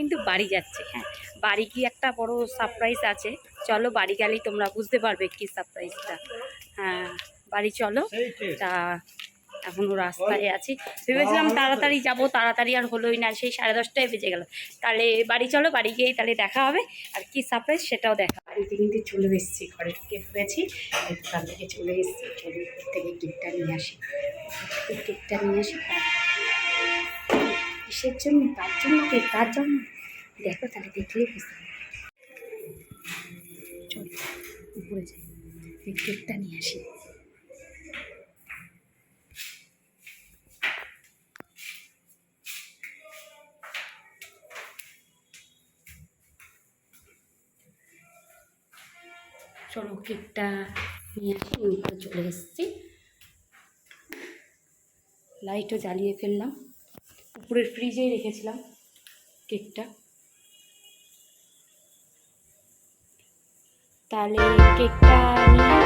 কিন্তু বাড়ি যাচ্ছে হ্যাঁ। বাড়ি কি একটা বড় সারপ্রাইজ আছে। চলো বাড়ি গেলেই তোমরা বুঝতে পারবে কি সারপ্রাইজটা হ্যাঁ বাড়ি চলো। তা এখনও রাস্তায় আছি। ভেবেছিলাম তাড়াতাড়ি যাব, তাড়াতাড়ি আর হলোই না, সেই সাড়ে দশটায় বেজে গেল। তাহলে বাড়ি চলো, বাড়ি গিয়েই তাহলে দেখা হবে। আর কি সারপ্রাইজ সেটাও দেখা বাড়িতে কিন্তু চলে এসেছি, ঘরে ঢুকে পড়েছি। দোকান থেকে চলে এসেছি, চলে থেকে কেকটা নিয়ে আসি। কেকটা নিয়ে আসি কিসের জন্য? কার জন্য কেক? কার জন্য? দেখো তাহলে দেখলেই বুঝতে পারবে। চলো, উপরে যাই। এই কেকটা নিয়ে আসি। চলো কেকটা নিয়ে আসি উপরে চলে এসেছি। লাইটও জ্বালিয়ে ফেললাম। উপরের ফ্রিজেই রেখেছিলাম কেকটা। তাহলে কেকটা নিয়ে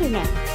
Internet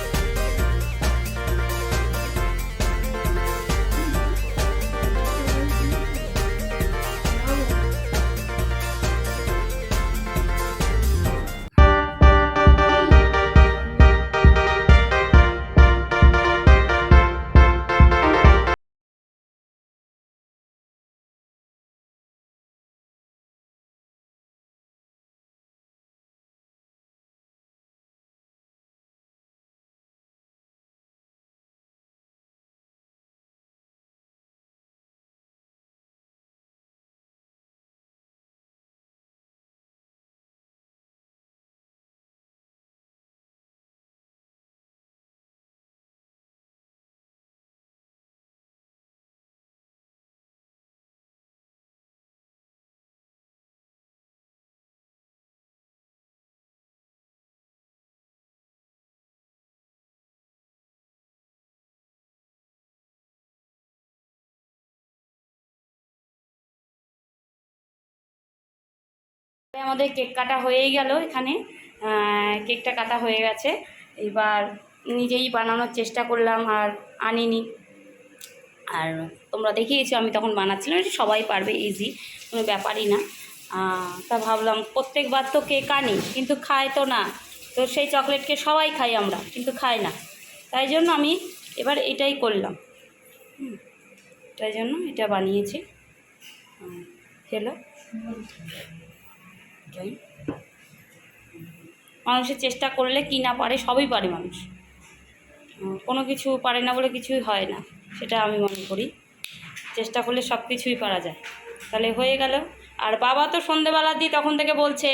আমাদের কেক কাটা হয়েই গেল এখানে। কেকটা কাটা হয়ে গেছে। এবার নিজেই বানানোর চেষ্টা করলাম আর আনিনি। আর তোমরা দেখিয়েছো, আমি তখন বানাচ্ছিলাম। এটা সবাই পারবে ইজি কোনো ব্যাপারই না। তা ভাবলাম প্রত্যেকবার তো কেক আনি, কিন্তু খায় তো না। তো সেই চকলেটকে সবাই খাই আমরা, কিন্তু খায় না। তাই জন্য আমি এবার এটাই করলাম। তাই জন্য এটা বানিয়েছি। খেলো এটাই মানুষের চেষ্টা করলে কি না পারে, সবই পারে মানুষ। কোনো কিছু পারে না বলে কিছুই হয় না, সেটা আমি মনে করি। চেষ্টা করলে সব কিছুই পারা যায়। তাহলে হয়ে গেল। আর বাবা তো সন্ধেবেলা দিয়ে তখন থেকে বলছে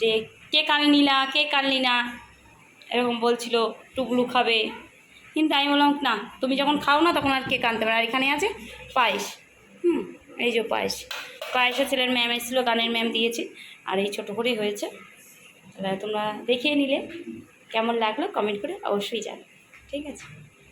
যে, কে কানলি না, কে কানলি না? এরকম বলছিল, টুকলু খাবে। কিন্তু আমি বললাম, না, তুমি যখন খাও না তখন আর কে কানতে পারে আর এখানে আছে পায়েস। হুম, এই যে পায়েস। পায়েসও ছেলের ম্যাম এসেছিল, গানের ম্যাম দিয়েছি, আর এই ছোটো করেই হয়েছে। তাহলে তোমরা দেখিয়ে নিলে, কেমন লাগল কমেন্ট করে অবশ্যই জানো ঠিক আছে?